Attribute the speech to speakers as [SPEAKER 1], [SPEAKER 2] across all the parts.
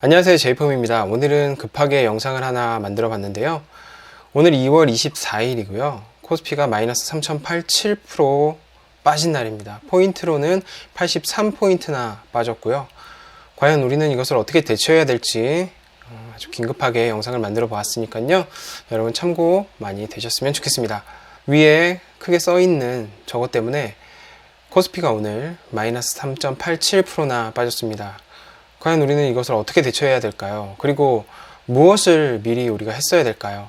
[SPEAKER 1] 안녕하세요 제이폼입니다. 오늘은 급하게 영상을 하나 만들어 봤는데요. 오늘 2월 24일이고요. 코스피가 마이너스 3.87% 빠진 날입니다. 포인트로는 83포인트나 빠졌고요. 과연 우리는 이것을 어떻게 대처해야 될지 어, 아주 긴급하게 영상을 만들어 보았으니까요. 여러분 참고 많이 되셨으면 좋겠습니다. 위에 크게 써 있는 저것 때문에 코스피가 오늘 마이너스 3.87%나 빠졌습니다 과연 우리는 이것을 어떻게 대처해야 될까요? 그리고 무엇을 미리 우리가 했어야 될까요?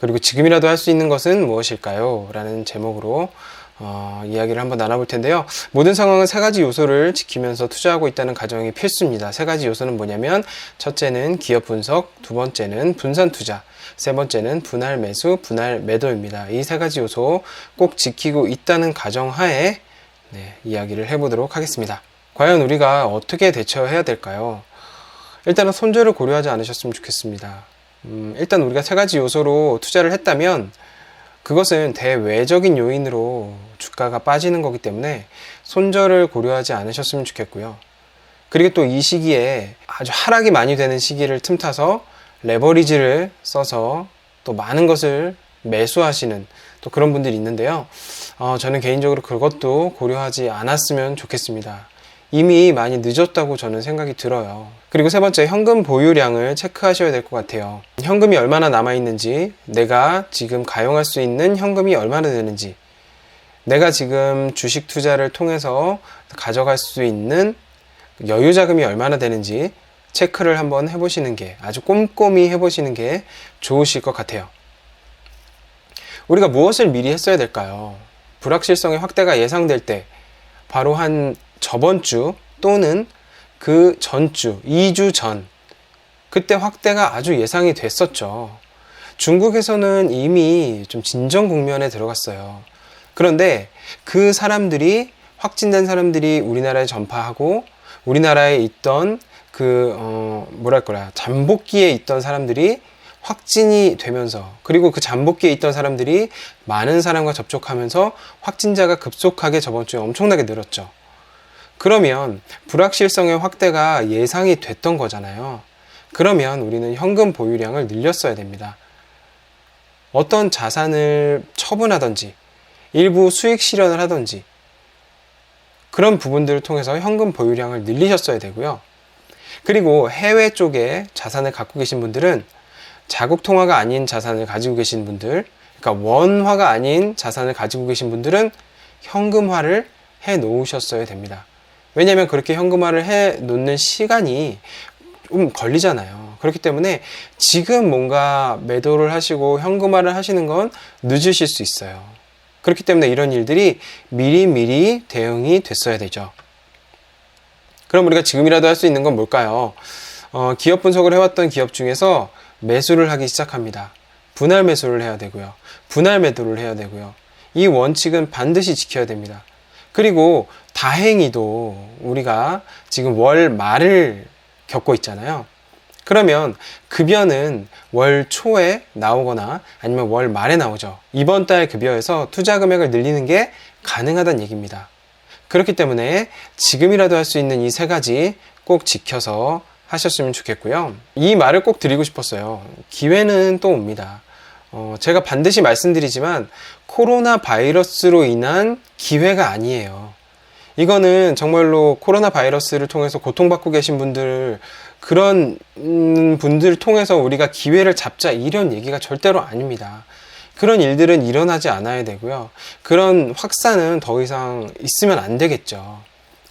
[SPEAKER 1] 그리고 지금이라도 할 수 있는 것은 무엇일까요? 라는 제목으로 어, 이야기를 한번 나눠볼 텐데요. 모든 상황은 세 가지 요소를 지키면서 투자하고 있다는 가정이 필수입니다. 세 가지 요소는 뭐냐면 첫째는 기업 분석, 두 번째는 분산 투자, 세 번째는 분할 매수, 분할 매도입니다. 이 세 가지 요소 꼭 지키고 있다는 가정 하에 네, 이야기를 해보도록 하겠습니다. 과연 우리가 어떻게 대처해야 될까요? 일단은 손절을 고려하지 않으셨으면 좋겠습니다. 음, 일단 우리가 세 가지 요소로 투자를 했다면 그것은 대외적인 요인으로 주가가 빠지는 거기 때문에 손절을 고려하지 않으셨으면 좋겠고요. 그리고 또 이 시기에 아주 하락이 많이 되는 시기를 틈타서 레버리지를 써서 또 많은 것을 매수하시는 또 그런 분들이 있는데요. 어, 저는 개인적으로 그것도 고려하지 않았으면 좋겠습니다. 이미 많이 늦었다고 저는 생각이 들어요. 그리고 세 번째, 현금 보유량을 체크하셔야 될 것 같아요. 현금이 얼마나 남아있는지, 내가 지금 가용할 수 있는 현금이 얼마나 되는지, 내가 지금 주식 투자를 통해서 가져갈 수 있는 여유 자금이 얼마나 되는지 체크를 한번 해보시는 게 아주 꼼꼼히 해보시는 게 좋으실 것 같아요. 우리가 무엇을 미리 했어야 될까요? 불확실성의 확대가 예상될 때 바로 한 저번 주 또는 그 전주, 2주 전, 그때 확대가 아주 예상이 됐었죠. 중국에서는 이미 좀 진정 국면에 들어갔어요. 그런데 그 사람들이, 확진된 사람들이 우리나라에 전파하고 우리나라에 있던 그, 어, 뭐랄거라, 잠복기에 있던 사람들이 확진이 되면서 그리고 그 잠복기에 있던 사람들이 많은 사람과 접촉하면서 확진자가 급속하게 저번 주에 엄청나게 늘었죠. 그러면 불확실성의 확대가 예상이 됐던 거잖아요. 그러면 우리는 현금 보유량을 늘렸어야 됩니다. 어떤 자산을 처분하든지 일부 수익 실현을 하든지 그런 부분들을 통해서 현금 보유량을 늘리셨어야 되고요. 그리고 해외 쪽에 자산을 갖고 계신 분들은 자국 통화가 아닌 자산을 가지고 계신 분들, 그러니까 원화가 아닌 자산을 가지고 계신 분들은 현금화를 해 놓으셨어야 됩니다. 왜냐하면 그렇게 현금화를 해 놓는 시간이 좀 걸리잖아요. 그렇기 때문에 지금 뭔가 매도를 하시고 현금화를 하시는 건 늦으실 수 있어요. 그렇기 때문에 이런 일들이 미리미리 대응이 됐어야 되죠. 그럼 우리가 지금이라도 할 수 있는 건 뭘까요? 어, 기업 분석을 해왔던 기업 중에서 매수를 하기 시작합니다. 분할 매수를 해야 되고요. 분할 매도를 해야 되고요. 이 원칙은 반드시 지켜야 됩니다. 그리고 다행히도 우리가 지금 월 말을 겪고 있잖아요. 그러면 급여는 월 초에 나오거나 아니면 월 말에 나오죠. 이번 달 급여에서 투자 금액을 늘리는 게 가능하다는 얘기입니다. 그렇기 때문에 지금이라도 할 수 있는 이 세 가지 꼭 지켜서 하셨으면 좋겠고요. 이 말을 꼭 드리고 싶었어요. 기회는 또 옵니다. 어, 제가 반드시 말씀드리지만 코로나 바이러스로 인한 기회가 아니에요. 이거는 정말로 코로나 바이러스를 통해서 고통받고 계신 분들, 그런 음, 분들을 통해서 우리가 기회를 잡자 이런 얘기가 절대로 아닙니다. 그런 일들은 일어나지 않아야 되고요. 그런 확산은 더 이상 있으면 안 되겠죠.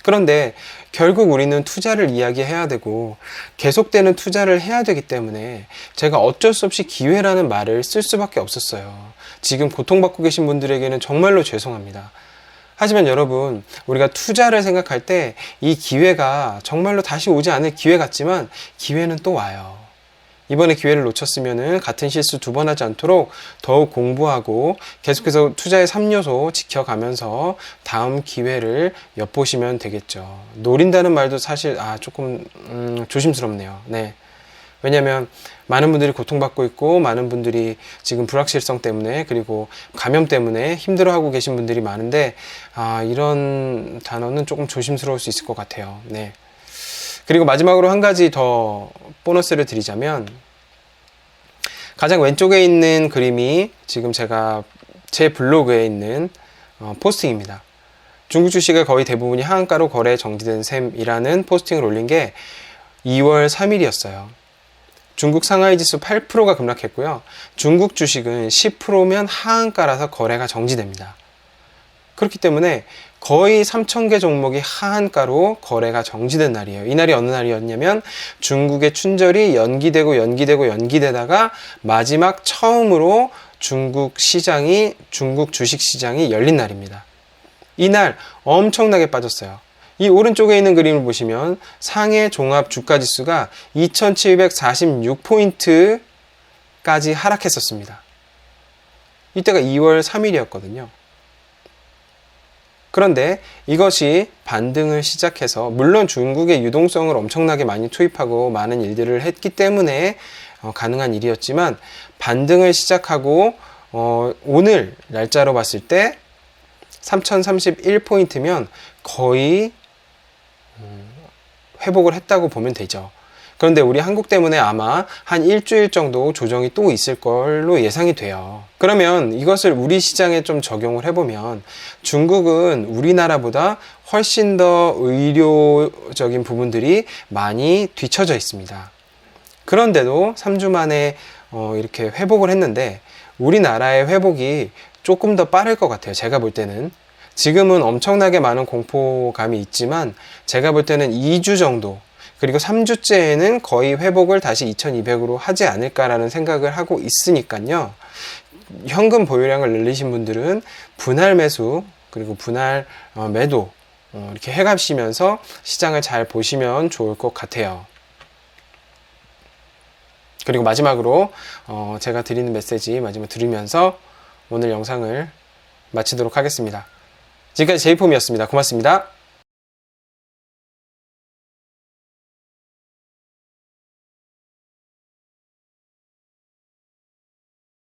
[SPEAKER 1] 그런데 결국 우리는 투자를 이야기해야 되고 계속되는 투자를 해야 되기 때문에 제가 어쩔 수 없이 기회라는 말을 쓸 수밖에 없었어요. 지금 고통받고 계신 분들에게는 정말로 죄송합니다. 하지만 여러분, 우리가 투자를 생각할 때 이 기회가 정말로 다시 오지 않을 기회 같지만 기회는 또 와요. 이번에 기회를 놓쳤으면 같은 실수 두 번 하지 않도록 더욱 공부하고 계속해서 투자의 3요소 지켜가면서 다음 기회를 엿보시면 되겠죠. 노린다는 말도 사실 아 조금 음, 조심스럽네요. 네. 왜냐하면 많은 분들이 고통받고 있고 많은 분들이 지금 불확실성 때문에 그리고 감염 때문에 힘들어하고 계신 분들이 많은데 아, 이런 단어는 조금 조심스러울 수 있을 것 같아요. 네. 그리고 마지막으로 한 가지 더 보너스를 드리자면 가장 왼쪽에 있는 그림이 지금 제가 제 블로그에 있는 어, 포스팅입니다. 중국 주식의 거의 대부분이 하한가로 거래 정지된 셈이라는 포스팅을 올린 게 2월 3일이었어요. 중국 상하이 지수 8%가 급락했고요. 중국 주식은 10%면 하한가라서 거래가 정지됩니다. 그렇기 때문에 거의 3,000개 종목이 하한가로 거래가 정지된 날이에요. 이 날이 어느 날이었냐면 중국의 춘절이 연기되고 연기되고 연기되다가 마지막 처음으로 중국 시장이, 중국 주식 시장이 열린 날입니다. 이날 엄청나게 빠졌어요. 이 오른쪽에 있는 그림을 보시면 상해 종합 주가 지수가 2746포인트까지 하락했었습니다. 이때가 2월 3일이었거든요. 그런데 이것이 반등을 시작해서 물론 중국의 유동성을 엄청나게 많이 투입하고 많은 일들을 했기 때문에 어, 가능한 일이었지만 반등을 시작하고 어, 오늘 날짜로 봤을 때 3031포인트면 거의 음, 회복을 했다고 보면 되죠. 그런데 우리 한국 때문에 아마 한 일주일 정도 조정이 또 있을 걸로 예상이 돼요. 그러면 이것을 우리 시장에 좀 적용을 해보면 중국은 우리나라보다 훨씬 더 의료적인 부분들이 많이 뒤처져 있습니다. 그런데도 3주 만에 어, 이렇게 회복을 했는데 우리나라의 회복이 조금 더 빠를 것 같아요. 제가 볼 때는. 지금은 엄청나게 많은 공포감이 있지만 제가 볼 때는 2주 정도 그리고 3주째에는 거의 회복을 다시 2200으로 하지 않을까라는 생각을 하고 있으니까요. 현금 보유량을 늘리신 분들은 분할 매수 그리고 분할 어, 매도 어, 이렇게 해가시면서 시장을 잘 보시면 좋을 것 같아요. 그리고 마지막으로 어, 제가 드리는 메시지 마지막 들으면서 오늘 영상을 마치도록 하겠습니다. 지금까지 제이폼이었습니다. 고맙습니다.